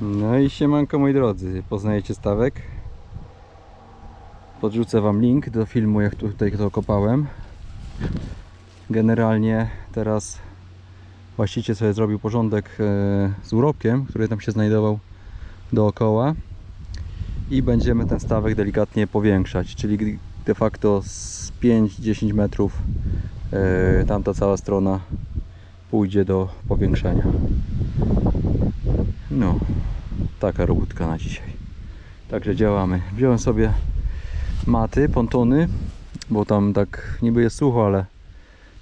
No i siemanko moi drodzy, poznajecie stawek. Podrzucę wam link do filmu jak tutaj to kopałem. Generalnie teraz właściciel sobie zrobił porządek e, z urobkiem, który tam się znajdował dookoła i będziemy ten stawek delikatnie powiększać, czyli de facto z 5-10 metrów e, tamta cała strona pójdzie do powiększenia. No, taka robótka na dzisiaj. Także działamy. Wziąłem sobie maty, pontony, bo tam tak niby jest sucho, ale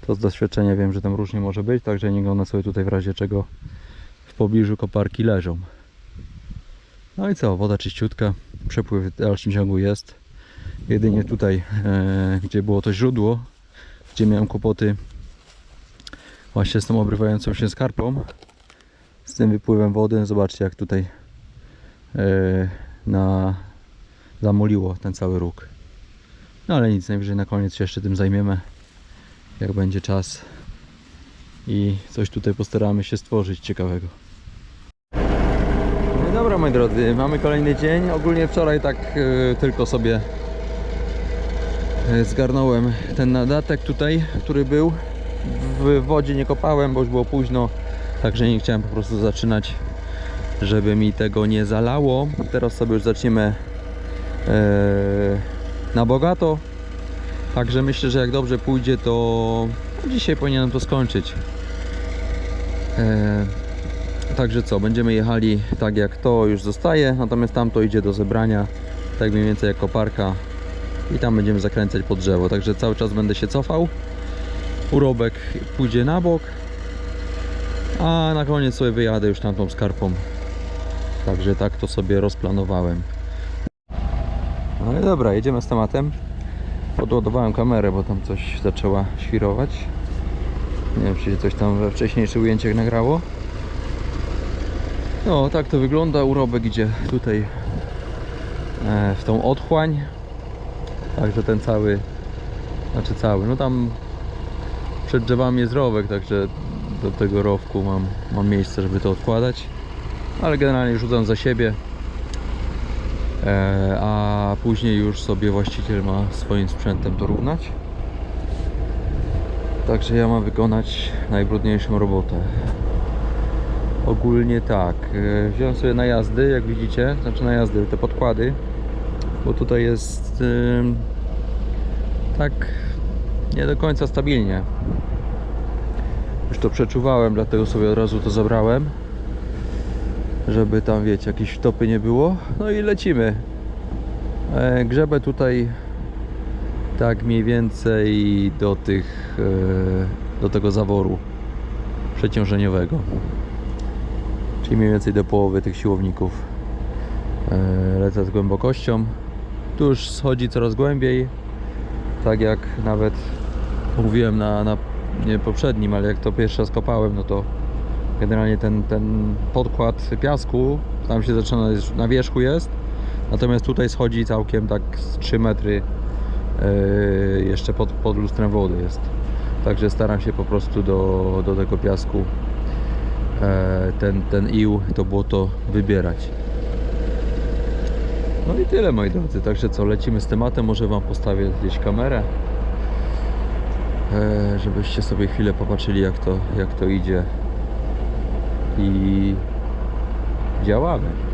to z doświadczenia wiem, że tam różnie może być, także niech one sobie tutaj w razie czego w pobliżu koparki leżą. No i co, woda czyściutka, przepływ w dalszym ciągu jest. Jedynie tutaj, e, gdzie było to źródło, gdzie miałem kłopoty właśnie z tą obrywającą się skarpą, z tym wypływem wody, zobaczcie jak tutaj e, na, zamuliło ten cały róg. No ale nic, najwyżej na koniec się jeszcze tym zajmiemy, jak będzie czas i coś tutaj postaramy się stworzyć ciekawego. No dobra moi drodzy, mamy kolejny dzień. Ogólnie wczoraj tak e, tylko sobie e, zgarnąłem ten nadatek tutaj, który był. W wodzie nie kopałem, bo już było późno, także nie chciałem po prostu zaczynać, żeby mi tego nie zalało. Teraz sobie już zaczniemy e, na bogato. Także myślę, że jak dobrze pójdzie, to dzisiaj powinienem to skończyć. E, Także co, będziemy jechali tak jak to już zostaje, natomiast tamto idzie do zebrania, tak mniej więcej jak koparka i tam będziemy zakręcać pod drzewo, także cały czas będę się cofał. Urobek pójdzie na bok, a na koniec sobie wyjadę już tamtą skarpą. Także tak to sobie rozplanowałem. No i dobra, jedziemy z tematem. Podładowałem kamerę, bo tam coś zaczęła świrować. Nie wiem, czy się coś tam we wcześniejszych ujęciach nagrało. No, tak to wygląda. Urobek idzie tutaj e, w tą otchłań. Także ten cały, znaczy cały, no tam przed drzewami jest rowek, także do tego rowku mam, mam miejsce, żeby to odkładać. Ale generalnie rzucam za siebie. E, a później już sobie właściciel ma swoim sprzętem to równać. Także ja mam wykonać najbrudniejszą robotę. Ogólnie tak, e, wziąłem sobie najazdy, jak widzicie, znaczy najazdy, te podkłady, bo tutaj jest ym, tak nie do końca stabilnie. Już to przeczuwałem, dlatego sobie od razu to zabrałem, żeby tam, wiecie, jakieś wtopy nie było. No i lecimy. E, Grzebę tutaj tak mniej więcej do tych, e, do tego zaworu przeciążeniowego czyli mniej więcej do połowy tych siłowników e, lecę z głębokością tu już schodzi coraz głębiej tak jak nawet mówiłem na, na nie poprzednim, ale jak to pierwszy raz kopałem no to generalnie ten, ten podkład piasku tam się zaczyna, na wierzchu jest. Natomiast tutaj schodzi całkiem tak z 3 metry e, jeszcze pod, pod lustrem wody jest. Także staram się po prostu do, do tego piasku e, ten, ten ił, to błoto wybierać. No i tyle moi drodzy, także co, lecimy z tematem, może Wam postawię gdzieś kamerę, żebyście sobie chwilę popatrzyli jak to, jak to idzie i działamy.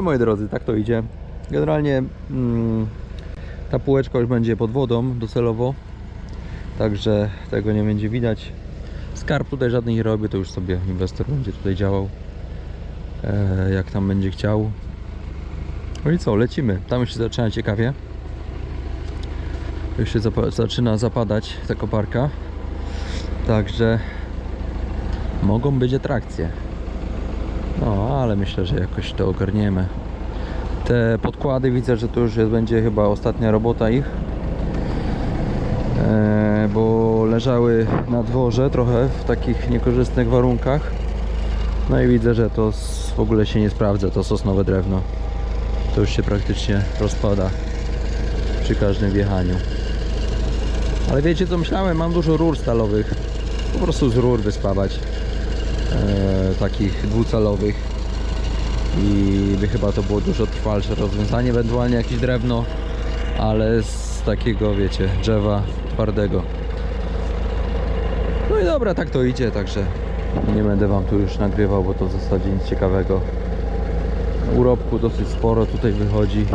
No moi drodzy, tak to idzie. Generalnie mm, ta półeczka już będzie pod wodą docelowo, także tego nie będzie widać. Skarb tutaj żadnych nie robię, to już sobie inwestor będzie tutaj działał e, jak tam będzie chciał. No i co, lecimy. Tam już się zaczyna ciekawie. Już się zapa- zaczyna zapadać ta koparka. Także mogą być atrakcje. No, ale myślę, że jakoś to ogarniemy. Te podkłady widzę, że to już jest, będzie chyba ostatnia robota ich. E, bo leżały na dworze trochę w takich niekorzystnych warunkach. No i widzę, że to w ogóle się nie sprawdza, to sosnowe drewno. To już się praktycznie rozpada przy każdym wjechaniu. Ale wiecie co myślałem? Mam dużo rur stalowych. Po prostu z rur wyspawać. E, takich dwucalowych. I by chyba to było dużo trwalsze rozwiązanie, ewentualnie jakieś drewno, ale z takiego, wiecie, drzewa twardego. No i dobra, tak to idzie, także nie będę wam tu już nagrywał, bo to w zasadzie nic ciekawego. Urobku dosyć sporo tutaj wychodzi.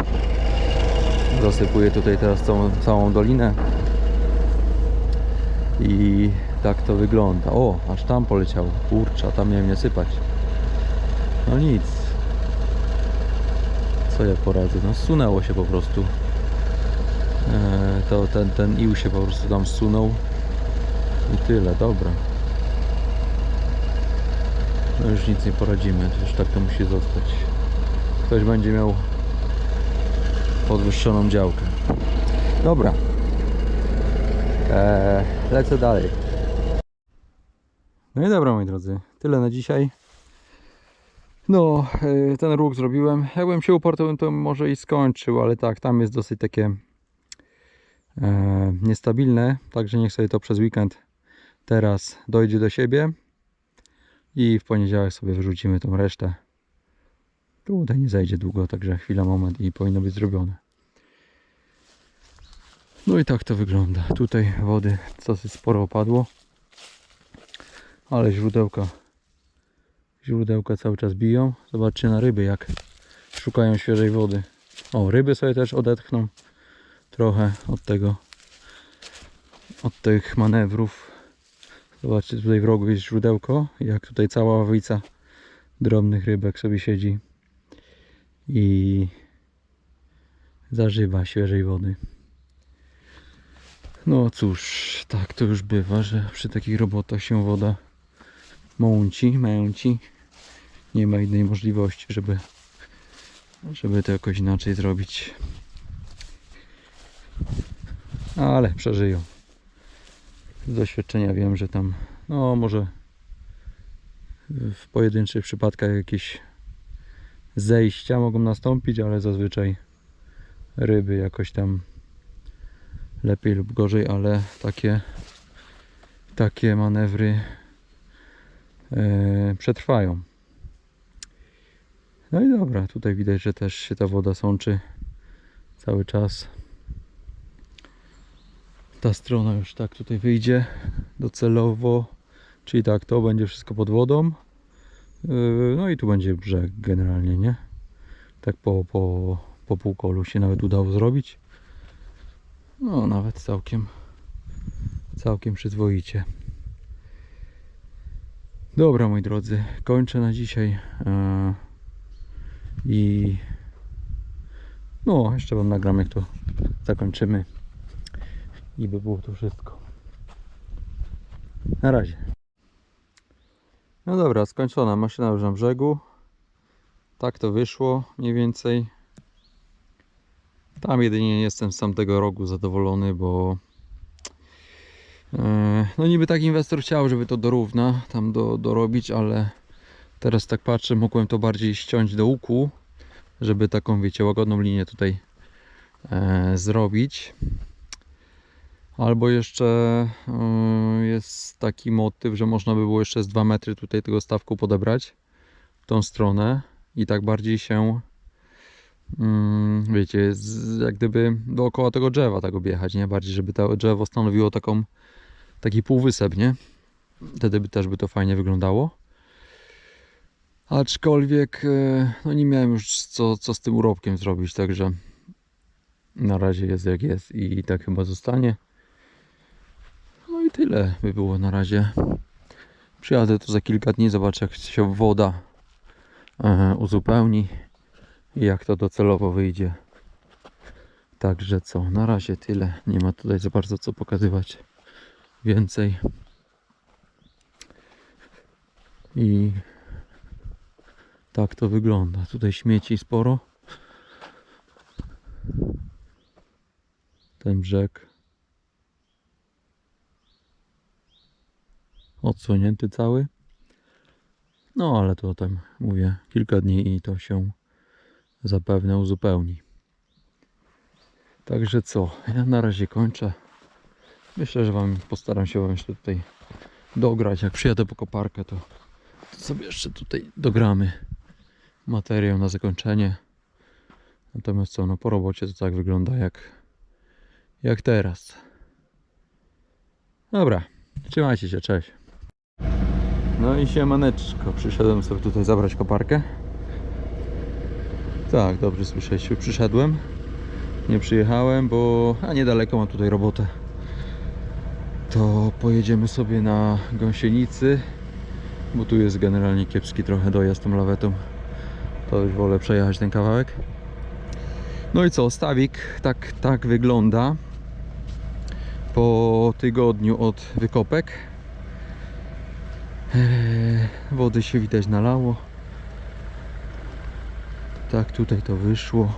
Zasypuję tutaj teraz całą, całą dolinę. I tak to wygląda. O, aż tam poleciał. Kurczę, tam miałem nie sypać. No nic. Co ja poradzę? No zsunęło się po prostu. Eee, to ten, ten ił się po prostu tam zsunął. I tyle, dobra. No już nic nie poradzimy, już tak to musi zostać. Ktoś będzie miał podwyższoną działkę. Dobra. Eee, lecę dalej. No i dobra moi drodzy, tyle na dzisiaj. No, e, ten ruch zrobiłem. Jakbym się uparł, to bym to może i skończył, ale tak, tam jest dosyć takie e, niestabilne, także niech sobie to przez weekend teraz dojdzie do siebie i w poniedziałek sobie wyrzucimy tą resztę. Tutaj nie zajdzie długo, także chwila, moment i powinno być zrobione. No i tak to wygląda. Tutaj wody dosyć sporo opadło, ale źródełka źródełka cały czas biją. Zobaczcie na ryby jak szukają świeżej wody. O, ryby sobie też odetchną trochę od tego od tych manewrów. Zobaczcie, tutaj w rogu jest źródełko, jak tutaj cała ławica drobnych rybek sobie siedzi i zażywa świeżej wody. No cóż, tak to już bywa, że przy takich robotach się woda mąci, męci. Nie ma innej możliwości, żeby, żeby to jakoś inaczej zrobić. Ale przeżyją. Z doświadczenia wiem, że tam, no może w pojedynczych przypadkach jakieś zejścia mogą nastąpić, ale zazwyczaj ryby jakoś tam lepiej lub gorzej, ale takie takie manewry przetrwają. No i dobra, tutaj widać, że też się ta woda sączy cały czas. Ta strona już tak tutaj wyjdzie docelowo, czyli tak, to będzie wszystko pod wodą. Yy, No i tu będzie brzeg generalnie, nie? Tak po, po, po półkolu się nawet udało zrobić. No, nawet całkiem, całkiem przyzwoicie. Dobra, moi drodzy, kończę na dzisiaj. e, I no, jeszcze Wam nagram, jak to zakończymy. I by było to wszystko. Na razie. No dobra, skończona maszyna już na brzegu. Tak to wyszło mniej więcej. Tam jedynie nie jestem z tamtego rogu zadowolony, bo no niby tak inwestor chciał, żeby to dorówna tam do, dorobić, ale teraz tak patrzę, mogłem to bardziej ściąć do łuku, żeby taką, wiecie, łagodną linię tutaj e, zrobić. Albo jeszcze e, jest taki motyw, że można by było jeszcze z 2 metry tutaj tego stawku podebrać w tą stronę i tak bardziej się mm, wiecie, jak gdyby dookoła tego drzewa tak objechać, nie? Bardziej, żeby to drzewo stanowiło taką taki półwysep, nie? Wtedy by też by to fajnie wyglądało. Aczkolwiek e, no nie miałem już co, co z tym urobkiem zrobić, także na razie jest jak jest i tak chyba zostanie. No i tyle by było na razie. Przyjadę tu za kilka dni, zobaczę jak się woda e, uzupełni i jak to docelowo wyjdzie. Także co, na razie tyle. Nie ma tutaj za bardzo co pokazywać więcej. I tak to wygląda. Tutaj śmieci sporo. Ten brzeg odsłonięty cały. No ale to tam mówię kilka dni i to się zapewne uzupełni. Także co, ja na razie kończę. Myślę, że wam postaram się wam jeszcze tutaj dograć. Jak przyjadę po koparkę, to, to sobie jeszcze tutaj dogramy materiał na zakończenie. Natomiast co, no po robocie to tak wygląda jak, jak teraz. Dobra, trzymajcie się, cześć. No i siemaneczko, przyszedłem sobie tutaj zabrać koparkę. Tak, dobrze słyszeliście, przyszedłem. Nie przyjechałem, bo a niedaleko mam tutaj robotę. To pojedziemy sobie na gąsienicy, bo tu jest generalnie kiepski trochę dojazd tą lawetą. To już wolę przejechać ten kawałek. No i co, stawik tak, tak wygląda po tygodniu od wykopek. Eee, Wody się widać nalało. Tak tutaj to wyszło.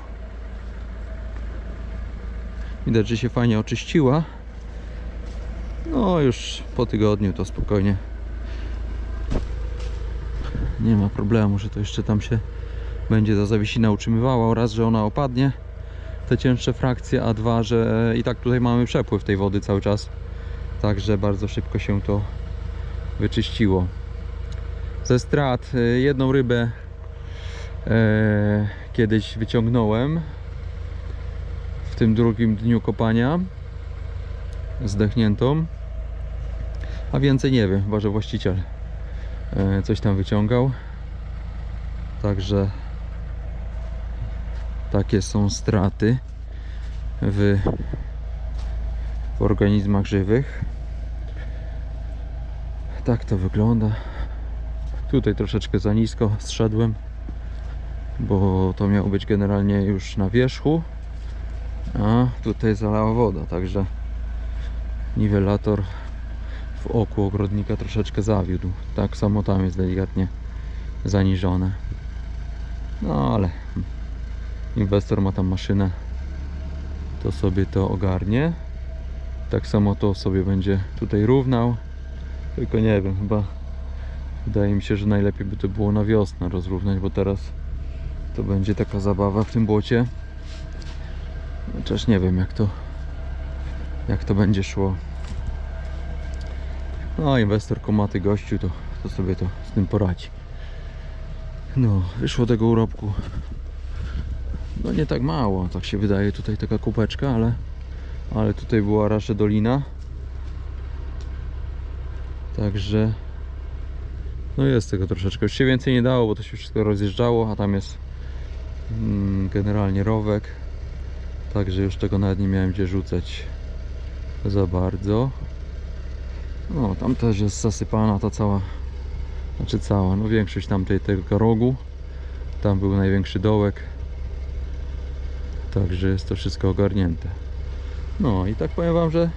Widać, że się fajnie oczyściła. No już po tygodniu to spokojnie. Nie ma problemu, że to jeszcze tam się będzie ta zawiesina utrzymywała oraz, że ona opadnie te cięższe frakcje, a dwa, że i tak tutaj mamy przepływ tej wody cały czas. Także bardzo szybko się to wyczyściło. Ze strat y, jedną rybę e, kiedyś wyciągnąłem w tym drugim dniu kopania zdechniętą a więcej nie wiem, chyba że właściciel e, coś tam wyciągał. Także takie są straty w, w organizmach żywych. Tak to wygląda. Tutaj troszeczkę za nisko zszedłem bo to miało być generalnie już na wierzchu a tutaj zalała woda także niwelator w oku ogrodnika troszeczkę zawiódł. Tak samo tam jest delikatnie zaniżone. No ale inwestor ma tam maszynę. To sobie to ogarnie. Tak samo to sobie będzie tutaj równał. Tylko nie wiem chyba wydaje mi się, że najlepiej by to było na wiosnę rozrównać bo teraz to będzie taka zabawa w tym błocie. Chociaż nie wiem jak to jak to będzie szło no inwestor komaty gościu to, to sobie to z tym poradzi. No wyszło tego urobku. No nie tak mało tak się wydaje tutaj taka kubeczka ale ale tutaj była raczej dolina. Także no jest tego troszeczkę. Już się więcej nie dało bo to się wszystko rozjeżdżało a tam jest mm, generalnie rowek. Także już tego nawet nie miałem gdzie rzucać za bardzo no tam też jest zasypana ta cała znaczy cała, no większość tamtej tego rogu. Tam był największy dołek. Także jest to wszystko ogarnięte. No i tak powiem wam, że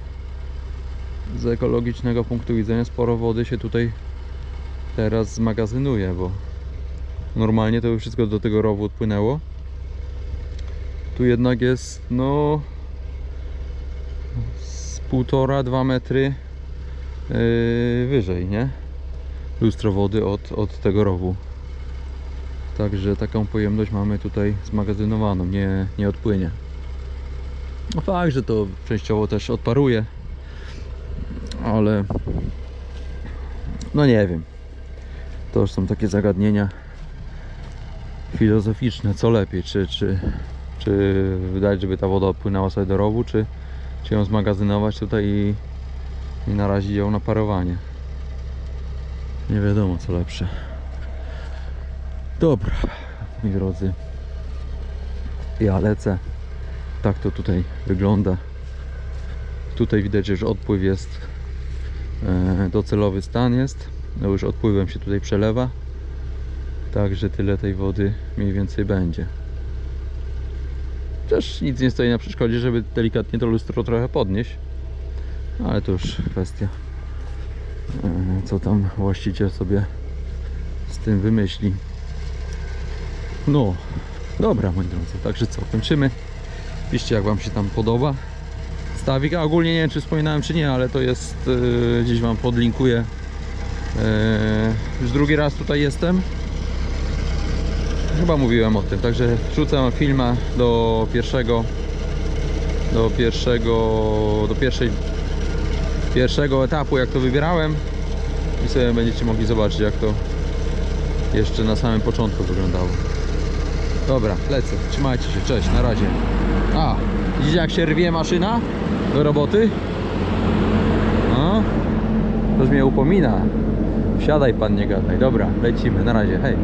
z ekologicznego punktu widzenia sporo wody się tutaj teraz zmagazynuje, bo normalnie to by wszystko do tego rowu odpłynęło. Tu jednak jest no z półtora, dwa metry wyżej, nie? Lustro wody od, od tego rowu. Także taką pojemność mamy tutaj zmagazynowaną, nie, nie odpłynie. No fakt, że to częściowo też odparuje, ale no nie wiem. To już są takie zagadnienia filozoficzne, co lepiej, czy, czy, czy wydać, żeby ta woda odpłynęła sobie do rowu, czy, czy ją zmagazynować tutaj i, i narazić ją na parowanie. Nie wiadomo co lepsze. Dobra, moi drodzy. Ja lecę. Tak to tutaj wygląda. Tutaj widać, że odpływ jest e, docelowy stan jest. No już odpływem się tutaj przelewa. Także tyle tej wody mniej więcej będzie. Też nic nie stoi na przeszkodzie, żeby delikatnie to lustro trochę podnieść. Ale to już kwestia e, co tam właściciel sobie z tym wymyśli. No, dobra moi drodzy, także co, kończymy. Piszcie jak Wam się tam podoba. Stawik, a ogólnie nie wiem czy wspominałem czy nie, ale to jest, e, gdzieś Wam podlinkuję. E, już drugi raz tutaj jestem. Chyba mówiłem o tym, także wrzucam filma do pierwszego do pierwszego do pierwszej pierwszego etapu jak to wybierałem. I sobie będziecie mogli zobaczyć jak to jeszcze na samym początku wyglądało. Dobra, lecę, trzymajcie się, cześć, na razie. A, widzicie jak się rwie maszyna do roboty? no. To mnie upomina. Wsiadaj pan, nie gadaj, dobra, lecimy, na razie, hej